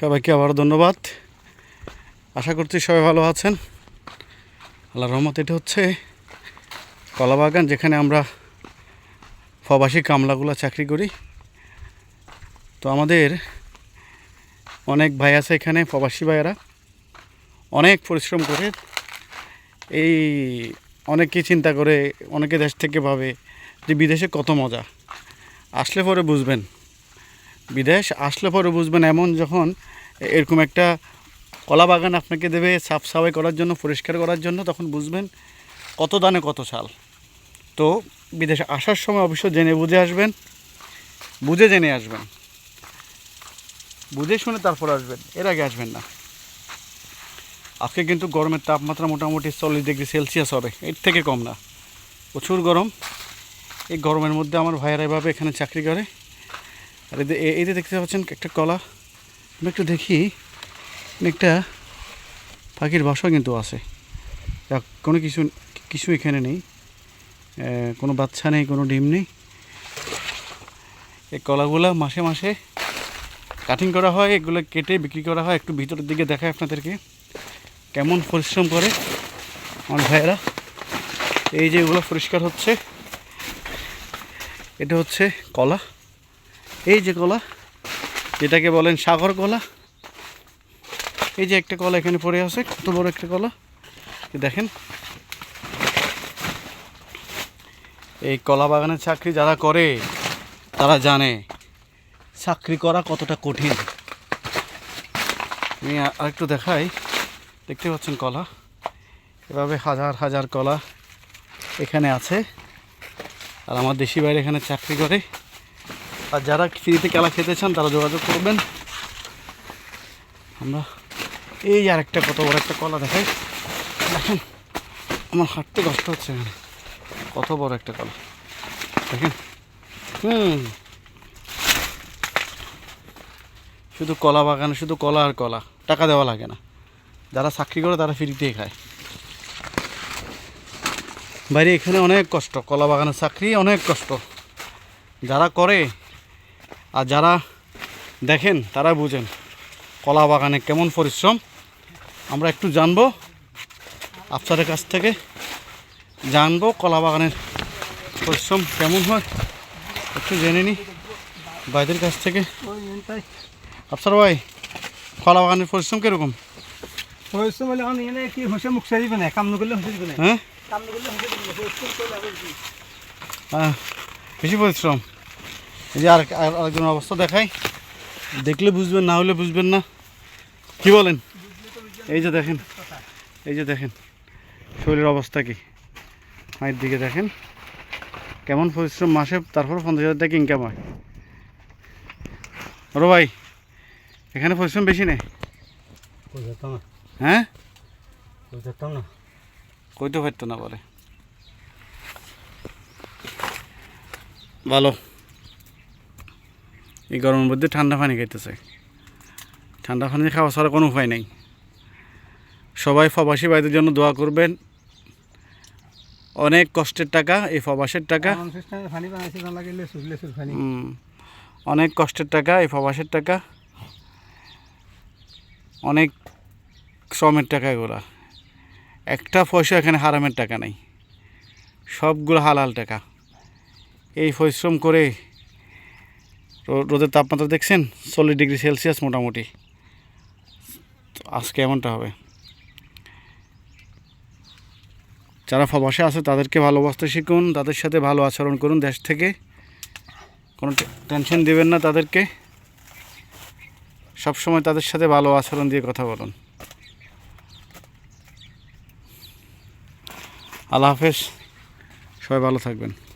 সবাইকে আবার ধন্যবাদ। আশা করছি সবাই ভালো আছেন। আল্লাহ রহমত, এটা হচ্ছে কলাবাগান, যেখানে আমরা প্রবাসী কামলাগুলো চাকরি করি। তো আমাদের অনেক ভাই আছে এখানে প্রবাসী ভাইয়েরা। অনেক পরিশ্রম করে এই অনেকে চিন্তা করে, অনেকে দেশ থেকে ভাবে যে বিদেশে কত মজা। আসলে পরে বুঝবেন। বিদেশ আসলে পরে বুঝবেন এমন যখন এরকম একটা কলা বাগান আপনাকে দেবে সাফ সাফাই করার জন্য, পরিষ্কার করার জন্য, তখন বুঝবেন কত দানে কত চাল। তো বিদেশে আসার সময় অবশ্য জেনে বুঝে আসবেন, বুঝে জেনে আসবেন। বুঝে শুনে তারপর আসবেন, এর আগে আসবেন না। আজকে কিন্তু গরমের তাপমাত্রা মোটামুটি চল্লিশ ডিগ্রি সেলসিয়াস হবে, এর থেকে কম না। প্রচুর গরম। এই গরমের মধ্যে আমার ভাইয়েরা এভাবে এখানে চাকরি করে। আর এই যে দেখতে পাচ্ছেন একটা কলা। আমি একটু দেখি একটা পাখির বাসা কিন্তু আছে। যাক, কোনো কিছু কিছু এখানে নেই। কোনো বাচ্চা নেই কোনো ডিম নেই। এই কলাগুলা মাসে মাসে কাটিং করা হয় এগুলো কেটে বিক্রি করা হয়। একটু ভিতরের দিকে দেখায় আপনাদেরকে। কেমন পরিশ্রম করে আমার ভাইয়েরা। এই যে এগুলো পরিষ্কার হচ্ছে। এটা হচ্ছে কলা। এই যে কলা যেটাকে বলেন সাগর কলা। এই যে একটা কলা এখানে পড়ে আছে, কত বড় একটা কলা। দেখেন। এই কলা বাগানের চাকরি যারা করে, তারা জানে চাকরি করা কতটা কঠিন। আমি আরেকটু দেখাই। দেখতে পাচ্ছেন কলা। এভাবে হাজার হাজার কলা এখানে আছে। আর আমার দেশি বাইরে এখানে চাকরি করে। আর যারা ফ্রিতে কেলা খেতে চান, তারা যোগাযোগ করবেন। আমরা এই আর একটা কত বড় একটা কলা দেখাই। দেখেন, আমার হাঁটতে কষ্ট হচ্ছে এখানে। কত বড় একটা কলা। দেখেন, হুম। শুধু কলা বাগানে, শুধু কলা আর কলা। টাকা দেওয়া লাগে না। যারা চাকরি করে, তারা ফ্রিতেই খায়। বাইরে এখানে অনেক কষ্ট। কলা বাগানের চাকরি অনেক কষ্ট। যারা করে আর যারা দেখেন তারা বুঝেন কলা বাগানে কেমন পরিশ্রম। আমরা একটু জানব আফসারের কাছ থেকে জানব কলা বাগানের পরিশ্রম কেমন হয়। একটু জেনে নিই ভাইদের কাছ থেকে। আফসার ভাই কলা বাগানের পরিশ্রম কীরকম? এনে কি হসে মুখ সারিবে না কাম নকরলে হসে না। হ্যাঁ? কাম হসে পরিশ্রম হ্যাঁ বেশি পরিশ্রম? যে আর অবস্থা দেখাই। দেখলে বুঝবেন না হলে বুঝবেন না। কি বলেন? এই যে দেখেন এই যে দেখেন শরীরের অবস্থা কি? মায়ের দিকে দেখেন কেমন পরিশ্রম মাসে তারপর পঞ্চাশ হাজার টাকা ইনকাম হয়। বড় ভাই এখানে পরিশ্রম বেশি নেই হ্যাঁ? না। কইতে পারতো না বলে ভালো। এই গরমের মধ্যে ঠান্ডা পানি খাইতেছে। ঠান্ডা পানি খাওয়া ছাড়া কোনো উপায় নেই। সবাই প্রবাসী ভাইদের জন্য দোয়া করবেন। অনেক কষ্টের টাকা এই প্রবাসের টাকা। অনেক কষ্টের টাকা এই প্রবাসের টাকা। অনেক শ্রমের টাকা এগুলা। একটা পয়সা এখানে হারামের টাকা নাই। সবগুলো হালাল টাকা। এই পরিশ্রম করে রো- রোদের তাপমাত্রা দেখছেন? চল্লিশ ডিগ্রি সেলসিয়াস মোটামুটি। তো আজকে এমনটা হবে। যারা প্রবাসে আছে, তাদেরকে ভালোবাসতে শিখুন, তাদের সাথে ভালো আচরণ করুন দেশ থেকে। কোনো টেনশন দিবেন না তাদেরকে। সব সময় তাদের সাথে ভালো আচরণ দিয়ে কথা বলুন। আল্লাহ হাফেজ। সবাই ভালো থাকবেন।